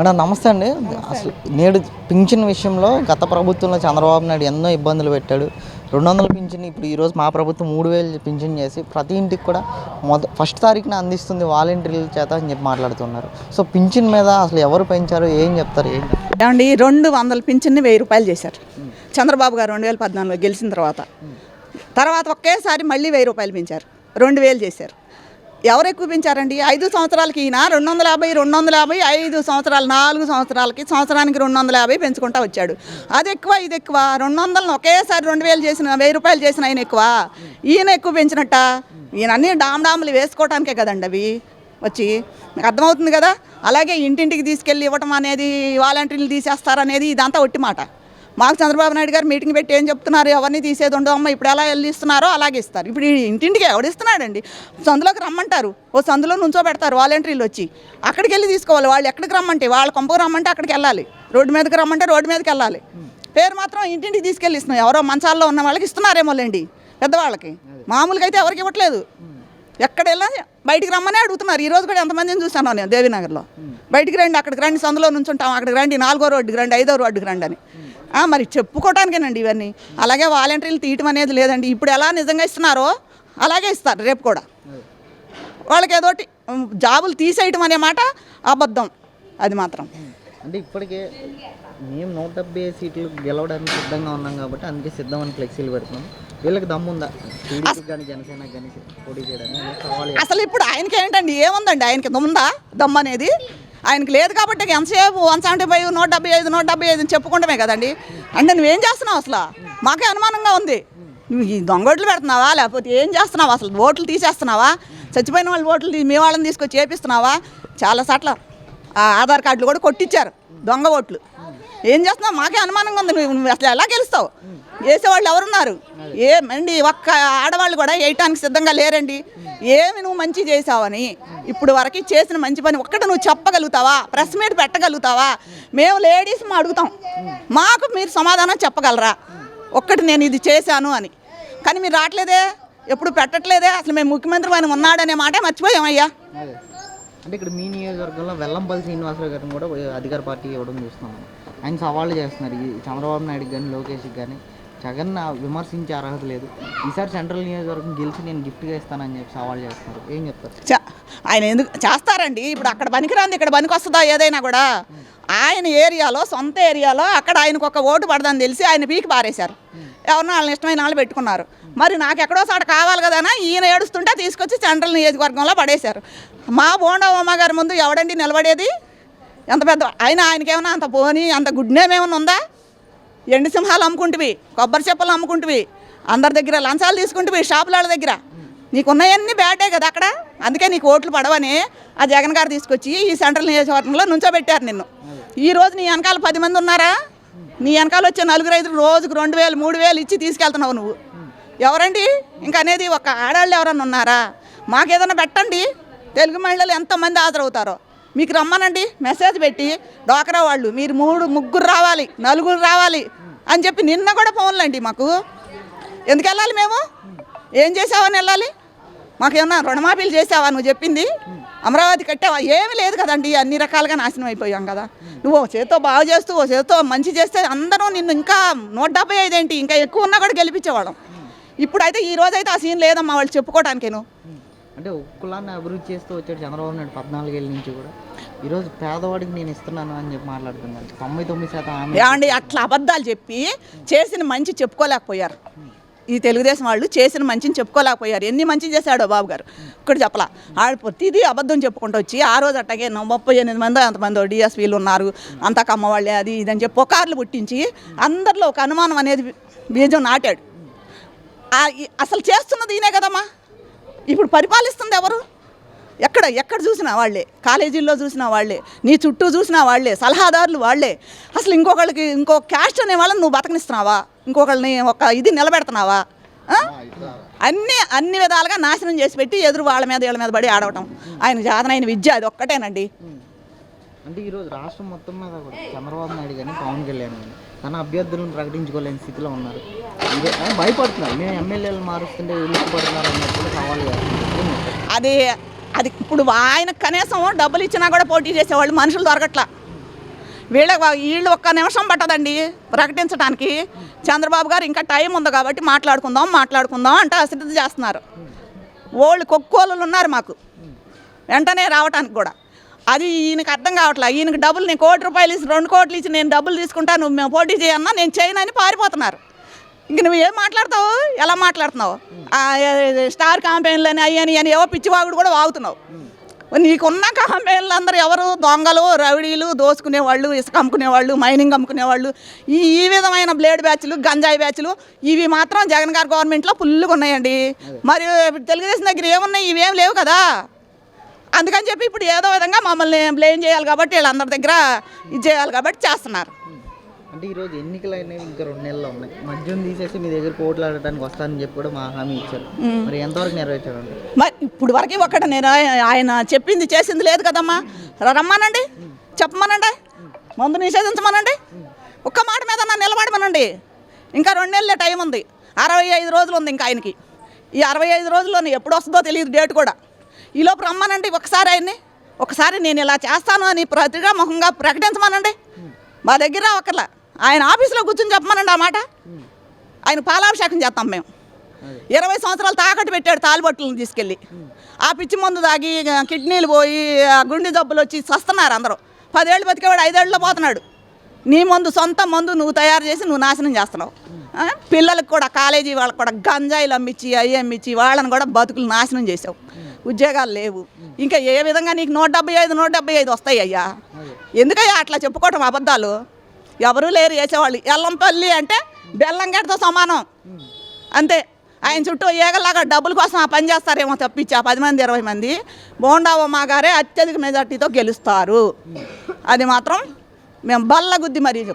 అన్న నమస్తే అండి. అసలు నేడు పింఛన్ విషయంలో గత ప్రభుత్వంలో చంద్రబాబు నాయుడు ఎన్నో ఇబ్బందులు పెట్టాడు. రెండు వందల పింఛన్ ఇప్పుడు ఈరోజు మా ప్రభుత్వం మూడు వేలు పింఛన్ చేసి ప్రతి ఇంటికి కూడా మొద ఫస్ట్ తారీఖున అందిస్తుంది వాలంటీర్ల చేత అని చెప్పి మాట్లాడుతున్నారు. సో పింఛన్ మీద అసలు ఎవరు పెంచారు? ఏం చెప్తారు? ఏమండి రెండు వందల పింఛన్ని వెయ్యి రూపాయలు చేశారు. చంద్రబాబు గారు రెండు వేల పద్నాలుగులో గెలిచిన తర్వాత. తర్వాత ఒకేసారి మళ్ళీ వెయ్యి రూపాయలు పెంచారు. రెండు వేలు చేశారు. ఎవరు ఎక్కువ పెంచారండి ఐదు సంవత్సరాలకి ఈయన రెండు వందల యాభై రెండు వందల యాభై ఐదు సంవత్సరాలు నాలుగు సంవత్సరాలకి సంవత్సరానికి రెండు వందల యాభై పెంచుకుంటా వచ్చాడు. అది ఎక్కువ ఇది ఎక్కువ. రెండు వందలను ఒకేసారి రెండు వేలు చేసిన వెయ్యి రూపాయలు చేసిన ఆయన ఎక్కువ. ఈయన ఎక్కువ పెంచినట్ట ఈయన అన్ని వేసుకోవటానికే కదండి అవి. వచ్చి అర్థమవుతుంది కదా? అలాగే ఇంటింటికి తీసుకెళ్ళి ఇవ్వటం అనేది వాలంటీర్లు తీసేస్తారనేది ఇదంతా ఒట్టి మాట మాకు చంద్రబాబు నాయుడు గారు మీటింగ్ పెట్టి ఏం చెప్తున్నారు ఎవరిని తీసేది ఉండవు అమ్మ ఇప్పుడు ఎలా వెళ్ళి ఇస్తున్నారో అలాగే ఇస్తారు. ఇప్పుడు ఇంటింటికి ఎవడు ఇస్తున్నాడండి సందులోకి రమ్మంటారు. ఓ సందులో నుంచో పెడతారు వాలంటీర్లు వచ్చి. అక్కడికి వెళ్ళి తీసుకోవాలి. వాళ్ళు ఎక్కడికి రమ్మంటే వాళ్ళ కొంపకు రమ్మంటే అక్కడికి వెళ్ళాలి. రోడ్డు మీదకి రమ్మంటే రోడ్డు మీదకి వెళ్ళాలి. పేరు మాత్రం ఇంటింటికి తీసుకెళ్ళి ఇస్తున్నాం. ఎవరో మంచాల్లో ఉన్న వాళ్ళకి ఇస్తున్నారేమోలేండి పెద్దవాళ్ళకి. మామూలుగా అయితే ఎవరికి ఇవ్వట్లేదు. ఎక్కడ వెళ్ళా బయటికి రమ్మనే అడుగుతున్నారు. ఈ రోజు కూడా ఎంతమందిని చూశాను నేను దేవీనగర్లో. బయటికి రండి అక్కడికి రండి సందులో నుంచి ఉంటాం అక్కడికి రండి నాలుగో రోడ్డుకి రండి ఐదో రోడ్డుకి రండి అని. మరి చెప్పుకోవటానికేనండి ఇవన్నీ. అలాగే వాలంటీర్లు తీయటం అనేది లేదండి. ఇప్పుడు ఎలా నిజంగా ఇస్తున్నారో అలాగే ఇస్తారు రేపు కూడా. వాళ్ళకి ఏదోటి ఉమ్, జాబులు తీసేయటం అనే మాట అబద్ధం. అది మాత్రం. అంటే ఇప్పటికే మేము నూట డెబ్బై సీట్లు గెలవడానికి సిద్ధంగా ఉన్నాం కాబట్టి అందుకే సిద్ధం అని ఫ్లెక్సీలు పెడుతున్నాం. వీళ్ళకి దమ్ముందా? అసలు ఇప్పుడు ఆయనకి ఏంటండి? ఏముందండి? ఆయనకి ఉందా దమ్ అనేది? ఆయనకి లేదు కాబట్టి ఎంతసేపు వన్ సెవెంటీ ఫైవ్ నూట డెబ్బై ఐదు నూట డెబ్బై ఐదు అని చెప్పుకుంటమే కదండి. అంటే నువ్వేం చేస్తున్నావు అసలు? మాకే అనుమానంగా ఉంది. నువ్వు ఈ దొంగోట్లు పెడుతున్నావా? లేకపోతే ఏం చేస్తున్నావా? అసలు ఓట్లు తీసేస్తున్నావా? చచ్చిపోయిన వాళ్ళు ఓట్లు మీ వాళ్ళని తీసుకొచ్చి చేపిస్తున్నావా? చాలా సార్లు ఆధార్ కార్డులు కూడా కొట్టించారు దొంగ ఓట్లు. ఏం చేస్తున్నావు? మాకే అనుమానంగా ఉంది. నువ్వు అసలు ఎలా గెలుస్తావు? వేసేవాళ్ళు ఎవరున్నారు? ఏమండి ఒక్క ఆడవాళ్ళు కూడా వేయటానికి సిద్ధంగా లేరండి. ఏమి నువ్వు మంచి చేసావని ఇప్పుడు వరకు చేసిన మంచి పని ఒక్కటి నువ్వు చెప్పగలుగుతావా? Press meet పెట్టగలుగుతావా? మేము లేడీస్ మా అడుగుతాం. మాకు మీరు సమాధానం చెప్పగలరా? ఒక్కటి నేను ఇది చేశాను అని. కానీ మీరు రావట్లేదే? ఎప్పుడు పెట్టట్లేదే? అసలు మేము ముఖ్యమంత్రి పైన ఉన్నాడనే మాట మర్చిపోయామయ్యా అంటే ఇక్కడ మీ నియోజకవర్గంలో వెల్లంపల్లి శ్రీనివాసరావు గారిని కూడా అధికార పార్టీ ఇవ్వడం చూస్తున్నాం. ఆయన సవాళ్ళు చేస్తున్నారు. ఈ చంద్రబాబు నాయుడు కానీ లోకేష్కి కానీ జగన్ విమర్శించే అర్హత లేదు. ఈసారి సెంట్రల్ నియోజకవర్గం గెలిచి నేను గిఫ్ట్గా ఇస్తానని చెప్పి సవాల్ చేస్తున్నారు. ఏం చెప్తారు? ఆయన ఎందుకు చేస్తారండి? ఇప్పుడు అక్కడ పనికిరాంది ఇక్కడ పనికి వస్తుందా ఏదైనా కూడా? ఆయన ఏరియాలో సొంత ఏరియాలో అక్కడ ఆయనకు ఒక ఓటు పడదని తెలిసి ఆయన పీకి పారేశారు. ఎవరినో వాళ్ళని ఇష్టమైన వాళ్ళు పెట్టుకున్నారు. మరి నాకు ఎక్కడో చోట కావాలి కదా అని ఈయన ఏడుస్తుంటే తీసుకొచ్చి సెంట్రల్ నియోజకవర్గంలో పడేశారు. మా బోండవమ్మ గారి ముందు ఎవడండి నిలబడేది? ఎంత పెద్ద ఆయన ఆయనకేమన్నా అంత పోనీ అంత గుడ్ నేమ్ ఏమైనా ఉందా? ఎండు సింహాలు అమ్ముకుంటువి కొబ్బరి చెప్పలు అమ్ముకుంటువి అందరి దగ్గర లంచాలు తీసుకుంటువి షాపుల వాళ్ళ దగ్గర. నీకు బ్యాడే బ్యాటే కదా అక్కడ? అందుకే నీకు ఓట్లు పడవని ఆ జగన్ గారు తీసుకొచ్చి ఈ సెంట్రల్ నియోజకవర్గంలో నుంచోబెట్టారు నిన్ను. ఈ రోజు నీ వెనకాల పది మంది ఉన్నారా? నీ వెనకాల వచ్చే నలుగురు ఐదు రోజుకు రెండు వేలు మూడు వేలు ఇచ్చి తీసుకెళ్తున్నావు నువ్వు. ఎవరండి? ఇంకా అనేది ఒక ఆడాళ్ళు ఎవరన్నా ఉన్నారా? మాకేదైనా పెట్టండి. తెలుగు మహిళలు ఎంతమంది హాజరవుతారో. మీకు రమ్మనండి మెసేజ్ పెట్టి డోకరా వాళ్ళు మీరు మూడు ముగ్గురు రావాలి నలుగురు రావాలి అని చెప్పి నిన్న కూడా ఫోన్లండి మాకు. ఎందుకు వెళ్ళాలి మేము? ఏం చేసావని వెళ్ళాలి? మాకేమన్నా రుణమాఫీలు చేసావా నువ్వు చెప్పింది? అమరావతి కట్టావా? ఏమీ లేదు కదండి అన్ని రకాలుగా నాశనం అయిపోయాం కదా. నువ్వు ఓ చేత్తో బాగా చేస్తూ ఓ చేత్తో మంచి చేస్తే అందరూ నిన్ను ఇంకా నూట డెబ్బై ఐదు ఏంటి? ఇంకా ఎక్కువ ఉన్నా కూడా గెలిపించేవాళ్ళం. ఇప్పుడైతే ఈ రోజైతే ఆ సీన్ లేదమ్మా వాళ్ళు చెప్పుకోవడానికేను అంటే ఒక కులాన్ని అభివృద్ధి చేస్తూ వచ్చాడు చంద్రబాబు నాయుడు పద్నాలుగేళ్ళ నుంచి కూడా. ఈరోజు పేదవాడికి నేను ఇస్తున్నాను అని చెప్పి మాట్లాడుతున్నాను తొంభై తొమ్మిది శాతం అండి అట్లా అబద్ధాలు చెప్పి చేసిన మంచి చెప్పుకోలేకపోయారు. ఈ తెలుగుదేశం వాళ్ళు చేసిన మంచిని చెప్పుకోలేకపోయారు. ఎన్ని మంచి చేశాడో బాబు గారు? ఇక్కడ చెప్పలా. ఆడు ప్రతిదీ అబద్ధం చెప్పుకుంటూ వచ్చి ఆ రోజు అట్టగే ముప్పై ఎనిమిది మంది అంతమంది డిఎస్పీలు ఉన్నారు. అంతా కమ్మవాళ్ళే అది ఇదని చెప్పి పొకార్లు పుట్టించి అందరిలో ఒక అనుమానం అనేది బీజం నాటాడు. అసలు చేస్తున్నది ఈయనే కదమ్మా? ఇప్పుడు పరిపాలిస్తుంది ఎవరు? ఎక్కడ ఎక్కడ చూసినా వాళ్ళే. కాలేజీల్లో చూసినా వాళ్ళే. నీ చుట్టూ చూసినా వాళ్ళే. సలహాదారులు వాళ్ళే. అసలు ఇంకొకళ్ళకి ఇంకో క్యాస్ట్ అనే వాళ్ళని నువ్వు బతకనిస్తున్నావా? ఇంకొకళ్ళని ఒక ఇది నిలబెడుతున్నావా? అన్నీ అన్ని అన్ని విధాలుగా నాశనం చేసి పెట్టి ఎదురు వాళ్ళ మీద వీళ్ళ మీద పడి ఆడవటం. ఆయన జాతనైన విద్య అది ఒక్కటేనండి. అంటే ఈరోజు రాష్ట్రం మొత్తం మీద కూడా చంద్రబాబు నాయుడు కానీ పవన్ కళ్యాణ్ కానీ తన అభ్యర్థులను ప్రకటించుకోలేని స్థితిలో ఉన్నారు. భయపడుతున్నారు. మేము ఎమ్మెల్యేలు మారుస్తుంటే ఉలిక్కిపడుతున్నారు అన్నప్పుడు సవాల్ అది అది ఇప్పుడు ఆయన కనీసం డబ్బులు ఇచ్చినా కూడా పోటీ చేసేవాళ్ళు మనుషులు దొరకట్లా. వీళ్ళ వీళ్ళు ఒక్క నిమిషం పట్టదండి ప్రకటించడానికి చంద్రబాబు గారు ఇంకా టైం ఉంది కాబట్టి మాట్లాడుకుందాం మాట్లాడుకుందాం అంటే అసిద్ధి చేస్తున్నారు. వాళ్ళు కొక్కోళ్ళు ఉన్నారు మాకు. వెంటనే రావటానికి కూడా. అది ఈయనకి అర్థం కావట్లే. ఈయనకి డబ్బులు నేను కోటి రూపాయలు ఇచ్చి రెండు కోట్లు ఇచ్చి నేను డబ్బులు తీసుకుంటా నువ్వు మేము పోటీ చేయన్నా నేను చేయనని పారిపోతున్నారు. ఇంక నువ్వు ఏం మాట్లాడతావు? ఎలా మాట్లాడుతున్నావు? స్టార్ కాంపెయిన్లు అని అయ్యని అని ఏవో పిచ్చివాగుడు కూడా వాగుతున్నావు. నీకున్న కాంపెయిన్లు అందరూ ఎవరు? దొంగలు రౌడీలు దోసుకునేవాళ్ళు ఇసుక అమ్ముకునేవాళ్ళు మైనింగ్ అమ్ముకునేవాళ్ళు ఈ ఈ విధమైన బ్లేడ్ బ్యాచ్లు గంజాయి బ్యాచ్లు ఇవి మాత్రం జగన్ గారి గవర్నమెంట్లో ఫుల్గా ఉన్నాయండి మరి తెలుగుదేశం దగ్గర ఏమున్నాయి? ఇవేం లేవు కదా. అందుకని చెప్పి ఇప్పుడు ఏదో విధంగా మమ్మల్ని బ్లేమ్ చేయాలి కాబట్టి వీళ్ళందరి దగ్గర ఇది చేయాలి కాబట్టి చేస్తున్నారు. అంటే ఈరోజు ఎన్నికలు అనేవి ఇంకా రెండు నెలలు ఉన్నాయి. మద్యం తీసేసి మీ దగ్గర కోట్లు ఆడటానికి వస్తానని చెప్పి కూడా మా హామీ ఇచ్చారు. మరి ఎంతవరకు నెరవేర్చారండి? మరి ఇప్పుడు వరకు ఒక్కట నేను ఆయన చెప్పింది చేసింది లేదు కదమ్మా. రమ్మనండి. చెప్పమనండి. మందు నిషేధించమనండి. ఒక్క మాట మీద నా నిలబడమనండి. ఇంకా రెండు నెలలే టైం ఉంది. అరవై ఐదు రోజులు ఉంది ఇంకా ఆయనకి. ఈ అరవై ఐదు రోజుల్లోని ఎప్పుడు వస్తుందో తెలియదు డేట్ కూడా. ఈలోపు రమ్మనండి ఒకసారి ఆయన్ని. ఒకసారి నేను ఇలా చేస్తాను అని ప్రతిగా ముఖంగా ప్రకటించమనండి. మా దగ్గర ఒకర్లా ఆయన ఆఫీసులో కూర్చొని చెప్పమనండి ఆ మాట. ఆయన పాలాభిషేకం చేస్తాం మేము. ఇరవై సంవత్సరాలు తాకట్టు పెట్టాడు తాలిబొట్టులను తీసుకెళ్ళి. ఆ పిచ్చి మందు తాగి కిడ్నీలు పోయి గుండె జబ్బులు వచ్చి వస్తున్నారు అందరూ. పదేళ్ళు బతికేవాడు ఐదేళ్ళలో పోతున్నాడు. నీ మందు సొంత మందు నువ్వు తయారు చేసి నువ్వు నాశనం చేస్తున్నావు. పిల్లలకు కూడా కాలేజీ వాళ్ళకి కూడా గంజాయిలు అమ్మించి అవి అమ్మించి వాళ్ళని కూడా బతుకులు నాశనం చేసావు. ఉద్యోగాలు లేవు. ఇంకా ఏ విధంగా నీకు నూట డెబ్బై ఐదు నూట డెబ్బై ఐదు వస్తాయి అయ్యా? ఎందుకయ్యా అట్లా చెప్పుకోవటం అబద్ధాలు? ఎవరూ లేరు వేసేవాళ్ళు ఎల్లంపల్లి అంటే బెల్లంగడ్డతో సమానం. అంతే. ఆయన చుట్టూ ఏగలాగా డబ్బుల కోసం ఆ పని చేస్తారేమో తప్పించి ఆ పది మంది ఇరవై మంది. బోండా ఉమా గారే అత్యధిక మెజార్టీతో గెలుస్తారు. అది మాత్రం మేము బల్ల గుద్ది మరీ చెప్తాం